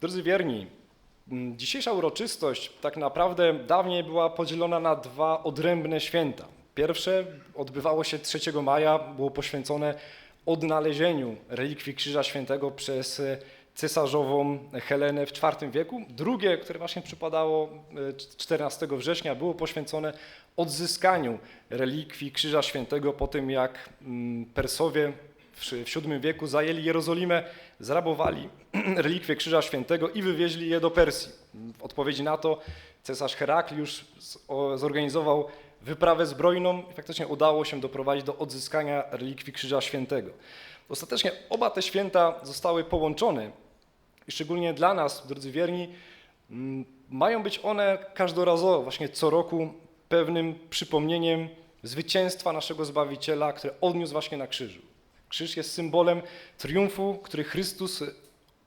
Drodzy wierni, dzisiejsza uroczystość tak naprawdę dawniej była podzielona na dwa odrębne święta. Pierwsze odbywało się 3 maja, było poświęcone odnalezieniu relikwii Krzyża Świętego przez e, cesarzową Helenę w IV wieku. Drugie, które właśnie przypadało e, 14 września, było poświęcone odzyskaniu relikwii Krzyża Świętego po tym, jak Persowie w VII wieku zajęli Jerozolimę, zrabowali relikwie Krzyża Świętego i wywieźli je do Persji. W odpowiedzi na to cesarz Herakliusz zorganizował wyprawę zbrojną i faktycznie udało się doprowadzić do odzyskania relikwii Krzyża Świętego. Ostatecznie oba te święta zostały połączone i szczególnie dla nas, drodzy wierni, mm, mają być one każdorazowo, właśnie co roku, pewnym przypomnieniem zwycięstwa naszego Zbawiciela, które odniósł właśnie na krzyżu. Krzyż jest symbolem triumfu, który Chrystus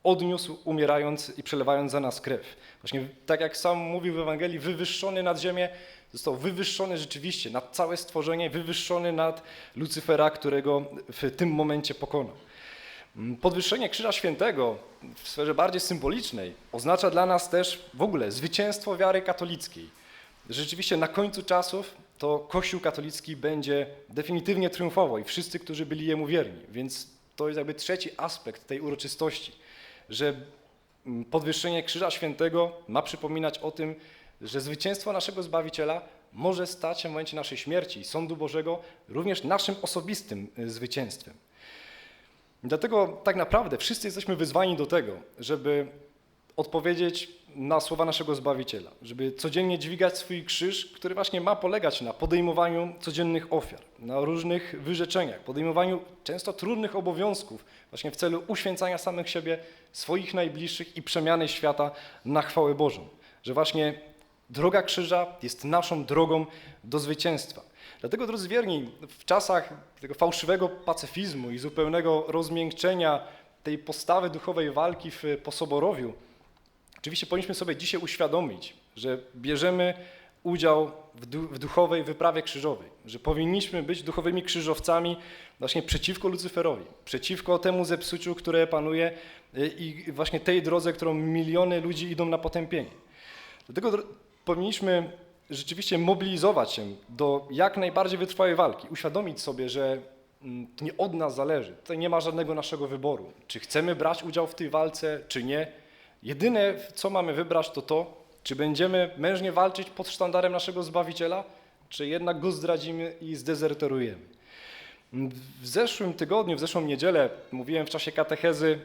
odniósł, umierając i przelewając za nas krew. Właśnie tak jak sam mówił w Ewangelii, wywyższony nad ziemię, został wywyższony rzeczywiście nad całe stworzenie, wywyższony nad Lucyfera, którego w tym momencie pokonał. Mm, Podwyższenie Krzyża Świętego w sferze bardziej symbolicznej oznacza dla nas też w ogóle zwycięstwo wiary katolickiej. Rzeczywiście na końcu czasów to Kościół katolicki będzie definitywnie triumfował i wszyscy, którzy byli jemu wierni. Więc to jest jakby trzeci aspekt tej uroczystości, że mm, podwyższenie Krzyża Świętego ma przypominać o tym, że zwycięstwo naszego Zbawiciela może stać się w momencie naszej śmierci i sądu Bożego również naszym osobistym y, zwycięstwem. Dlatego tak naprawdę wszyscy jesteśmy wyzwani do tego, żeby odpowiedzieć na słowa naszego Zbawiciela, żeby codziennie dźwigać swój krzyż, który właśnie ma polegać na podejmowaniu codziennych ofiar, na różnych wyrzeczeniach, podejmowaniu często trudnych obowiązków, właśnie w celu uświęcania samych siebie, swoich najbliższych i przemiany świata na chwałę Bożą. Że właśnie droga krzyża jest naszą drogą do zwycięstwa. Dlatego, drodzy wierni, w czasach tego fałszywego pacyfizmu i zupełnego rozmiękczenia tej postawy duchowej walki w posoborowiu, oczywiście powinniśmy sobie dzisiaj uświadomić, że bierzemy udział w, du w duchowej wyprawie krzyżowej, że powinniśmy być duchowymi krzyżowcami właśnie przeciwko Lucyferowi, przeciwko temu zepsuciu, które panuje y, i właśnie tej drodze, którą miliony ludzi idą na potępienie. Dlatego powinniśmy rzeczywiście mobilizować się do jak najbardziej wytrwałej walki, uświadomić sobie, że mm, to nie od nas zależy, tutaj nie ma żadnego naszego wyboru, czy chcemy brać udział w tej walce, czy nie. Jedyne, co mamy wybrać, to to, czy będziemy mężnie walczyć pod sztandarem naszego Zbawiciela, czy jednak go zdradzimy i zdezerterujemy. W zeszłym tygodniu, w zeszłą niedzielę mówiłem w czasie katechezy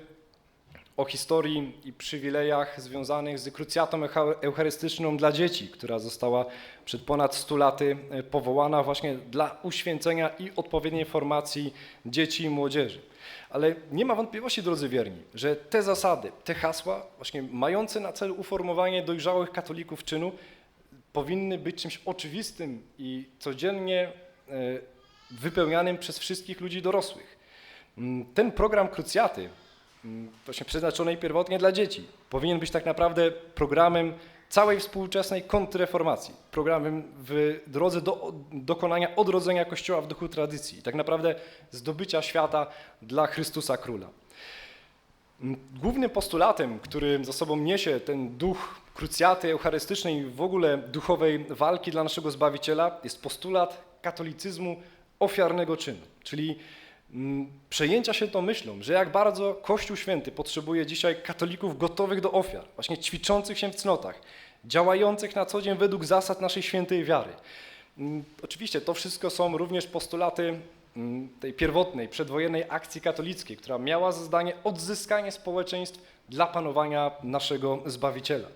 o historii i przywilejach związanych z krucjatą eucharystyczną dla dzieci, która została przed ponad 100 laty e, powołana właśnie dla uświęcenia i odpowiedniej formacji dzieci i młodzieży. Ale nie ma wątpliwości, drodzy wierni, że te zasady, te hasła, właśnie mające na celu uformowanie dojrzałych katolików czynu, powinny być czymś oczywistym i codziennie e, wypełnianym przez wszystkich ludzi dorosłych. Mm, Ten program krucjaty, właśnie przeznaczonej pierwotnie dla dzieci, powinien być tak naprawdę programem całej współczesnej kontrreformacji, programem w drodze do dokonania odrodzenia Kościoła w duchu tradycji, tak naprawdę zdobycia świata dla Chrystusa Króla. Mm, Głównym postulatem, który za sobą niesie ten duch krucjaty eucharystycznej w ogóle duchowej walki dla naszego Zbawiciela jest postulat katolicyzmu ofiarnego czynu, czyli mm, przejęcia się tą myślą, że jak bardzo Kościół Święty potrzebuje dzisiaj katolików gotowych do ofiar, właśnie ćwiczących się w cnotach, działających na co dzień według zasad naszej świętej wiary. Mm, Oczywiście to wszystko są również postulaty mm, tej pierwotnej, przedwojennej akcji katolickiej, która miała za zadanie odzyskanie społeczeństw dla panowania naszego Zbawiciela.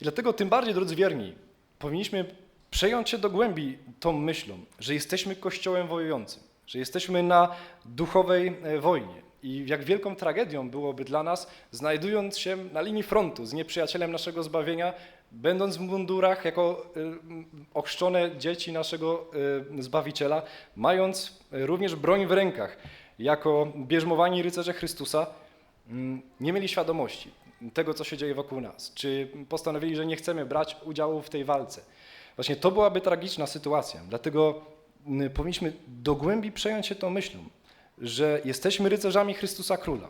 I dlatego tym bardziej, drodzy wierni, powinniśmy przejąć się do głębi tą myślą, że jesteśmy Kościołem wojującym, że jesteśmy na duchowej e, wojnie. I jak wielką tragedią byłoby dla nas, znajdując się na linii frontu z nieprzyjacielem naszego zbawienia, będąc w mundurach jako m, ochrzczone dzieci naszego y, Zbawiciela, mając również broń w rękach, jako bierzmowani rycerze Chrystusa, nie mieli świadomości tego, co się dzieje wokół nas, czy postanowili, że nie chcemy brać udziału w tej walce. Właśnie to byłaby tragiczna sytuacja, dlatego powinniśmy do głębi przejąć się tą myślą, że jesteśmy rycerzami Chrystusa Króla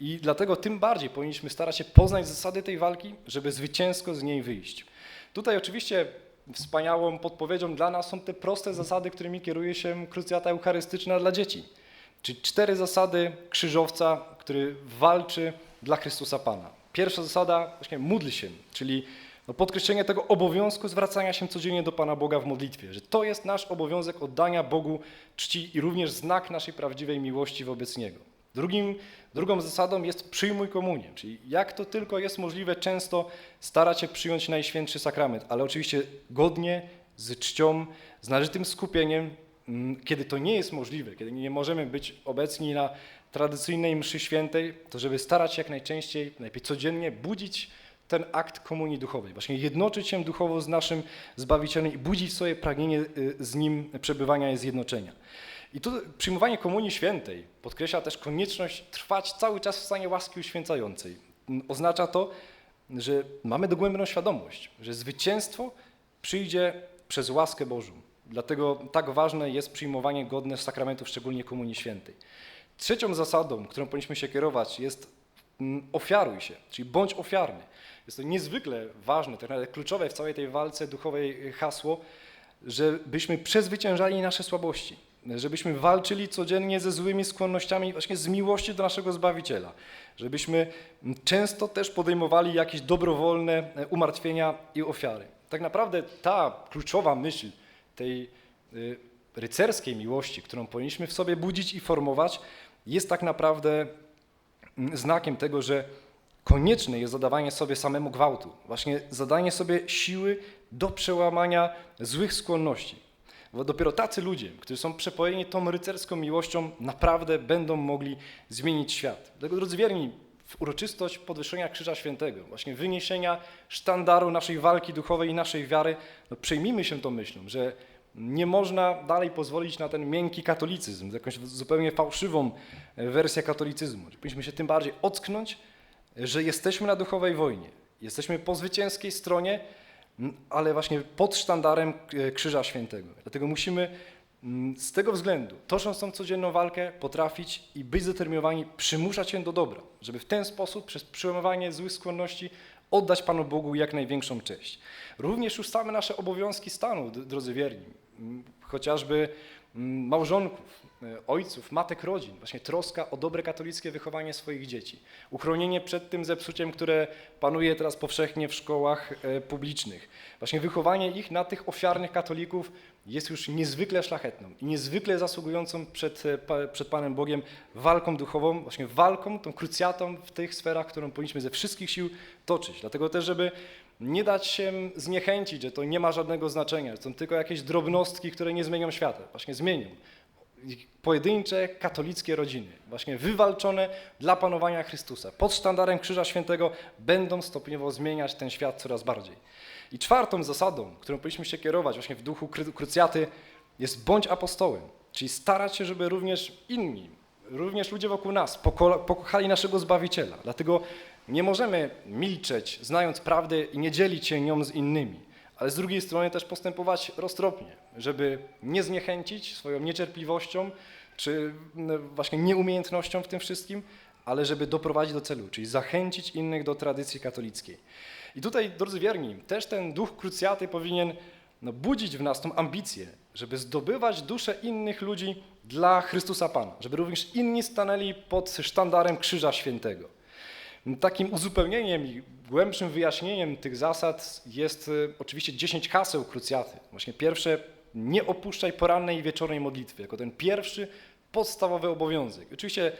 I dlatego tym bardziej powinniśmy starać się poznać zasady tej walki, żeby zwycięsko z niej wyjść. Tutaj oczywiście wspaniałą podpowiedzią dla nas są te proste zasady, którymi kieruje się krucjata eucharystyczna dla dzieci. Czyli cztery zasady krzyżowca, który walczy dla Chrystusa Pana. Pierwsza zasada, właśnie módl się, czyli no podkreślenie tego obowiązku zwracania się codziennie do Pana Boga w modlitwie, że to jest nasz obowiązek oddania Bogu czci i również znak naszej prawdziwej miłości wobec Niego. Drugim, drugą zasadą jest przyjmuj komunię, czyli jak to tylko jest możliwe, często starać się przyjąć Najświętszy Sakrament, ale oczywiście godnie, z czcią, z należytym skupieniem, mm, kiedy to nie jest możliwe, kiedy nie możemy być obecni na tradycyjnej mszy świętej, to żeby starać się jak najczęściej, najlepiej codziennie budzić ten akt komunii duchowej, właśnie jednoczyć się duchowo z naszym Zbawicielem i budzić sobie pragnienie y, z Nim przebywania i zjednoczenia. I tu przyjmowanie komunii świętej podkreśla też konieczność trwać cały czas w stanie łaski uświęcającej. Oznacza to, że mamy dogłębną świadomość, że zwycięstwo przyjdzie przez łaskę Bożą. Dlatego tak ważne jest przyjmowanie godne sakramentów, szczególnie komunii świętej. Trzecią zasadą, którą powinniśmy się kierować, jest ofiaruj się, czyli bądź ofiarny. Jest to niezwykle ważne, tak naprawdę kluczowe w całej tej walce duchowej hasło, żebyśmy przezwyciężali nasze słabości, żebyśmy walczyli codziennie ze złymi skłonnościami właśnie z miłości do naszego Zbawiciela, żebyśmy często też podejmowali jakieś dobrowolne e, umartwienia i ofiary. Tak naprawdę ta kluczowa myśl tej y, rycerskiej miłości, którą powinniśmy w sobie budzić i formować, jest tak naprawdę znakiem tego, że konieczne jest zadawanie sobie samemu gwałtu, właśnie zadanie sobie siły do przełamania złych skłonności. Bo dopiero tacy ludzie, którzy są przepojeni tą rycerską miłością, naprawdę będą mogli zmienić świat. Dlatego, drodzy wierni, w uroczystość podwyższenia Krzyża Świętego, właśnie wyniesienia sztandaru naszej walki duchowej i naszej wiary, no przejmijmy się tą myślą, że nie można dalej pozwolić na ten miękki katolicyzm, jakąś zupełnie fałszywą e, wersję katolicyzmu. Powinniśmy się tym bardziej ocknąć, że jesteśmy na duchowej wojnie, jesteśmy po zwycięskiej stronie, ale właśnie pod sztandarem e, Krzyża Świętego. Dlatego musimy z tego względu, tocząc tą codzienną walkę, potrafić i być zdeterminowani, przymuszać się do dobra, żeby w ten sposób, przez przyjmowanie złych skłonności, oddać Panu Bogu jak największą cześć. Również już same nasze obowiązki stanu, drodzy wierni, chociażby małżonków, e, ojców, matek rodzin, właśnie troska o dobre katolickie wychowanie swoich dzieci, uchronienie przed tym zepsuciem, które panuje teraz powszechnie w szkołach e, publicznych. Właśnie wychowanie ich na tych ofiarnych katolików jest już niezwykle szlachetną i niezwykle zasługującą przed, e, przed Panem Bogiem walką duchową, właśnie walką, tą krucjatą w tych sferach, którą powinniśmy ze wszystkich sił toczyć. Dlatego też, żeby nie dać się zniechęcić, że to nie ma żadnego znaczenia, że są tylko jakieś drobnostki, które nie zmienią świata. Właśnie zmienią. Pojedyncze katolickie rodziny, właśnie wywalczone dla panowania Chrystusa, pod sztandarem Krzyża Świętego, będą stopniowo zmieniać ten świat coraz bardziej. I czwartą zasadą, którą powinniśmy się kierować właśnie w duchu kru- krucjaty, jest bądź apostołem, czyli starać się, żeby również inni, również ludzie wokół nas pokochali naszego Zbawiciela. Dlatego nie możemy milczeć, znając prawdę i nie dzielić się nią z innymi, ale z drugiej strony też postępować roztropnie, żeby nie zniechęcić swoją niecierpliwością czy mm, właśnie nieumiejętnością w tym wszystkim, ale żeby doprowadzić do celu, czyli zachęcić innych do tradycji katolickiej. I tutaj, drodzy wierni, też ten duch krucjaty powinien no, budzić w nas tą ambicję, żeby zdobywać dusze innych ludzi dla Chrystusa Pana, żeby również inni stanęli pod sztandarem Krzyża Świętego. Takim uzupełnieniem i głębszym wyjaśnieniem tych zasad jest y, oczywiście 10 haseł krucjaty. Właśnie pierwsze, nie opuszczaj porannej i wieczornej modlitwy, jako ten pierwszy podstawowy obowiązek. Oczywiście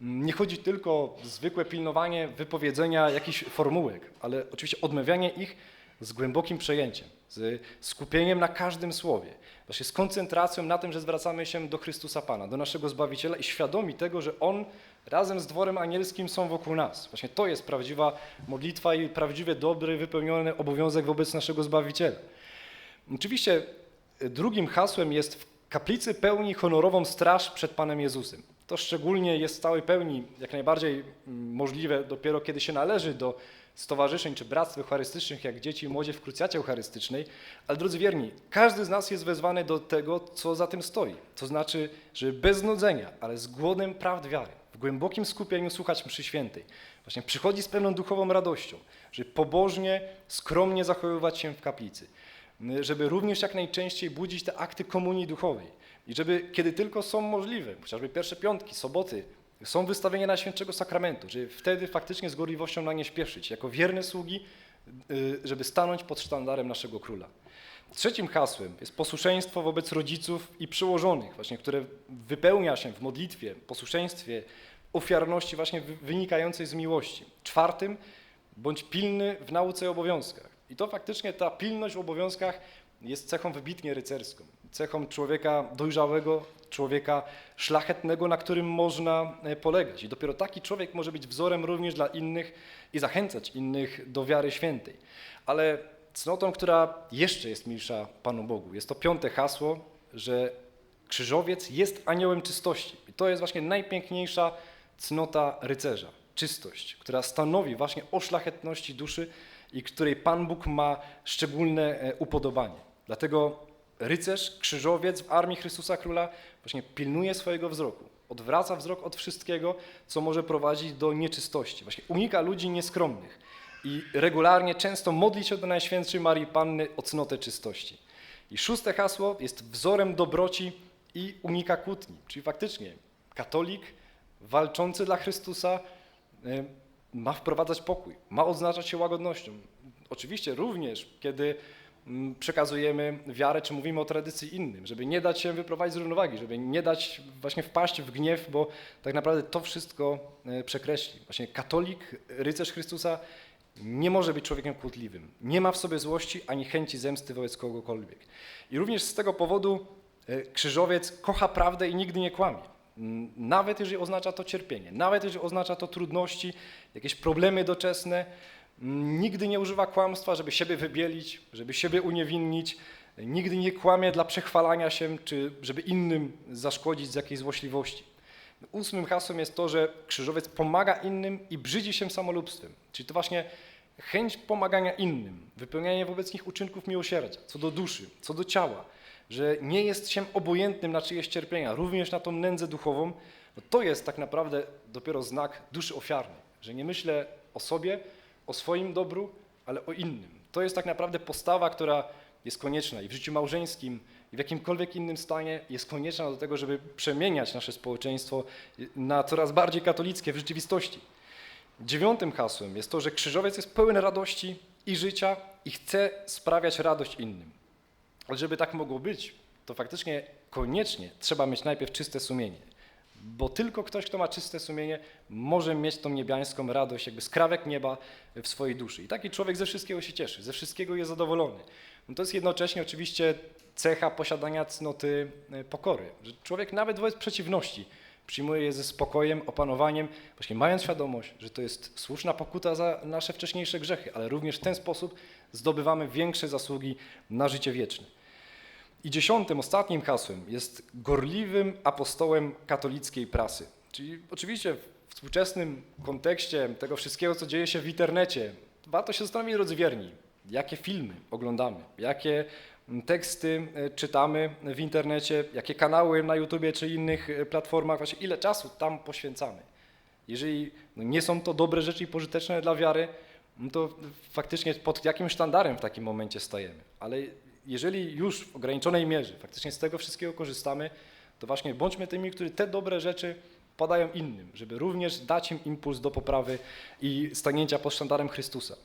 mm, nie chodzi tylko o zwykłe pilnowanie wypowiedzenia jakichś formułek, ale oczywiście odmawianie ich z głębokim przejęciem, z skupieniem na każdym słowie, właśnie z koncentracją na tym, że zwracamy się do Chrystusa Pana, do naszego Zbawiciela i świadomi tego, że On razem z dworem anielskim są wokół nas. Właśnie to jest prawdziwa modlitwa i prawdziwie dobry, wypełniony obowiązek wobec naszego Zbawiciela. Oczywiście y, drugim hasłem jest w kaplicy pełni honorową straż przed Panem Jezusem. To szczególnie jest w całej pełni jak najbardziej mm, możliwe dopiero kiedy się należy do stowarzyszeń czy bractw eucharystycznych, jak dzieci i młodzież w krucjacie eucharystycznej. Ale drodzy wierni, każdy z nas jest wezwany do tego, co za tym stoi. To znaczy, że bez nudzenia, ale z głodem prawd wiary, w głębokim skupieniu słuchać mszy świętej. Właśnie przychodzi z pewną duchową radością, żeby pobożnie, skromnie zachowywać się w kaplicy, żeby również jak najczęściej budzić te akty komunii duchowej i żeby kiedy tylko są możliwe, chociażby pierwsze piątki, soboty, są wystawienia na świętego sakramentu, żeby wtedy faktycznie z gorliwością na nie śpieszyć, jako wierne sługi, y, żeby stanąć pod sztandarem naszego króla. Trzecim hasłem jest posłuszeństwo wobec rodziców i przełożonych, właśnie, które wypełnia się w modlitwie, posłuszeństwie, ofiarności właśnie wy- wynikającej z miłości. Czwartym, bądź pilny w nauce i obowiązkach. I to faktycznie ta pilność w obowiązkach jest cechą wybitnie rycerską, cechą człowieka dojrzałego, człowieka szlachetnego, na którym można e, polegać. I dopiero taki człowiek może być wzorem również dla innych i zachęcać innych do wiary świętej. Ale cnotą, która jeszcze jest milsza Panu Bogu, jest to piąte hasło, że krzyżowiec jest aniołem czystości. I to jest właśnie najpiękniejsza cnota rycerza, czystość, która stanowi właśnie o szlachetności duszy i której Pan Bóg ma szczególne e, upodobanie. Dlatego rycerz, krzyżowiec w armii Chrystusa Króla właśnie pilnuje swojego wzroku, odwraca wzrok od wszystkiego, co może prowadzić do nieczystości. Właśnie unika ludzi nieskromnych i regularnie, często modli się do Najświętszej Marii Panny o cnotę czystości. I szóste hasło jest wzorem dobroci i unika kłótni, czyli faktycznie katolik walczący dla Chrystusa y, ma wprowadzać pokój, ma odznaczać się łagodnością. Oczywiście również, kiedy przekazujemy wiarę, czy mówimy o tradycji innym, żeby nie dać się wyprowadzić z równowagi, żeby nie dać właśnie wpaść w gniew, bo tak naprawdę to wszystko e, przekreśli. Właśnie katolik, rycerz Chrystusa nie może być człowiekiem kłótliwym. Nie ma w sobie złości ani chęci zemsty wobec kogokolwiek. I również z tego powodu e, krzyżowiec kocha prawdę i nigdy nie kłamie. Nawet jeżeli oznacza to cierpienie, nawet jeżeli oznacza to trudności, jakieś problemy doczesne, nigdy nie używa kłamstwa, żeby siebie wybielić, żeby siebie uniewinnić, nigdy nie kłamie dla przechwalania się, czy żeby innym zaszkodzić z jakiejś złośliwości. Ósmym hasłem jest to, że krzyżowiec pomaga innym i brzydzi się samolubstwem. Czyli to właśnie chęć pomagania innym, wypełnianie wobec nich uczynków miłosierdzia, co do duszy, co do ciała, że nie jest się obojętnym na czyjeś cierpienia, również na tą nędzę duchową, no to jest tak naprawdę dopiero znak duszy ofiarnej, że nie myślę o sobie, o swoim dobru, ale o innym. To jest tak naprawdę postawa, która jest konieczna i w życiu małżeńskim, i w jakimkolwiek innym stanie jest konieczna do tego, żeby przemieniać nasze społeczeństwo na coraz bardziej katolickie w rzeczywistości. Dziewiątym hasłem jest to, że krzyżowiec jest pełen radości i życia i chce sprawiać radość innym. Ale żeby tak mogło być, to faktycznie koniecznie trzeba mieć najpierw czyste sumienie. Bo tylko ktoś, kto ma czyste sumienie, może mieć tą niebiańską radość, jakby skrawek nieba w swojej duszy. I taki człowiek ze wszystkiego się cieszy, ze wszystkiego jest zadowolony. No to jest jednocześnie oczywiście cecha posiadania cnoty e, pokory. Że człowiek nawet wobec przeciwności przyjmuje je ze spokojem, opanowaniem, właśnie mając świadomość, że to jest słuszna pokuta za nasze wcześniejsze grzechy, ale również w ten sposób zdobywamy większe zasługi na życie wieczne. I dziesiątym, ostatnim hasłem jest gorliwym apostołem katolickiej prasy. Czyli oczywiście w współczesnym kontekście tego wszystkiego, co dzieje się w internecie, warto się zastanowić, drodzy wierni, jakie filmy oglądamy, jakie teksty e, czytamy w internecie, jakie kanały na YouTubie czy innych e, platformach, właśnie ile czasu tam poświęcamy. Jeżeli no, nie są to dobre rzeczy i pożyteczne dla wiary, no to faktycznie pod jakim sztandarem w takim momencie stajemy. Ale jeżeli już w ograniczonej mierze faktycznie z tego wszystkiego korzystamy, to właśnie bądźmy tymi, którzy te dobre rzeczy podają innym, żeby również dać im impuls do poprawy i stanięcia pod sztandarem Chrystusa.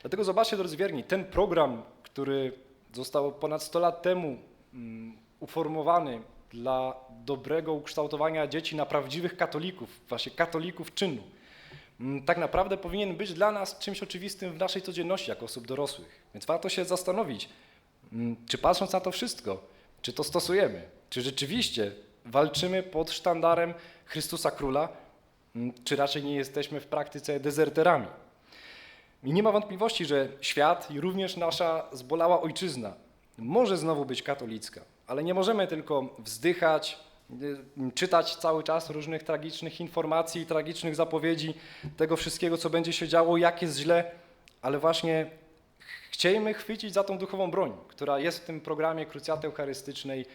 Dlatego zobaczcie, drodzy wierni, ten program, który został ponad 100 lat temu mm, uformowany dla dobrego ukształtowania dzieci na prawdziwych katolików, właśnie katolików czynu, mm, tak naprawdę powinien być dla nas czymś oczywistym w naszej codzienności jako osób dorosłych. Więc warto się zastanowić, czy patrząc na to wszystko, czy to stosujemy, czy rzeczywiście walczymy pod sztandarem Chrystusa Króla, mm, czy raczej nie jesteśmy w praktyce dezerterami. I nie ma wątpliwości, że świat i również nasza zbolała ojczyzna może znowu być katolicka, ale nie możemy tylko wzdychać, y, czytać cały czas różnych tragicznych informacji, tragicznych zapowiedzi tego wszystkiego, co będzie się działo, jak jest źle, ale właśnie chciejmy chwycić za tą duchową broń, która jest w tym programie Krucjaty Eucharystycznej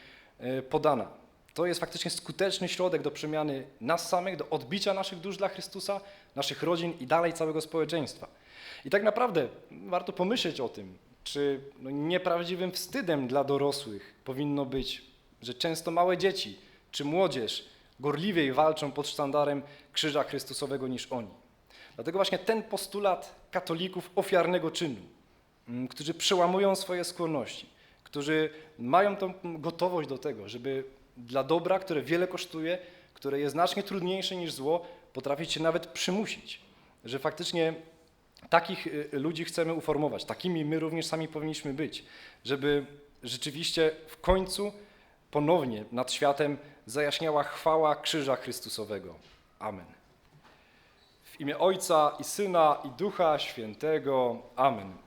y, podana. to jest faktycznie skuteczny środek do przemiany nas samych, do odbicia naszych dusz dla Chrystusa, naszych rodzin i dalej całego społeczeństwa. I tak naprawdę warto pomyśleć o tym, czy no nieprawdziwym wstydem dla dorosłych powinno być, że często małe dzieci czy młodzież gorliwiej walczą pod sztandarem Krzyża Chrystusowego niż oni. Dlatego właśnie ten postulat katolików ofiarnego czynu, którzy przełamują swoje skłonności, którzy mają tą gotowość do tego, żeby dla dobra, które wiele kosztuje, które jest znacznie trudniejsze niż zło, potrafić się nawet przymusić, że faktycznie takich y, ludzi chcemy uformować, takimi my również sami powinniśmy być, żeby rzeczywiście w końcu ponownie nad światem zajaśniała chwała Krzyża Chrystusowego. Amen. W imię Ojca i Syna i Ducha Świętego. Amen.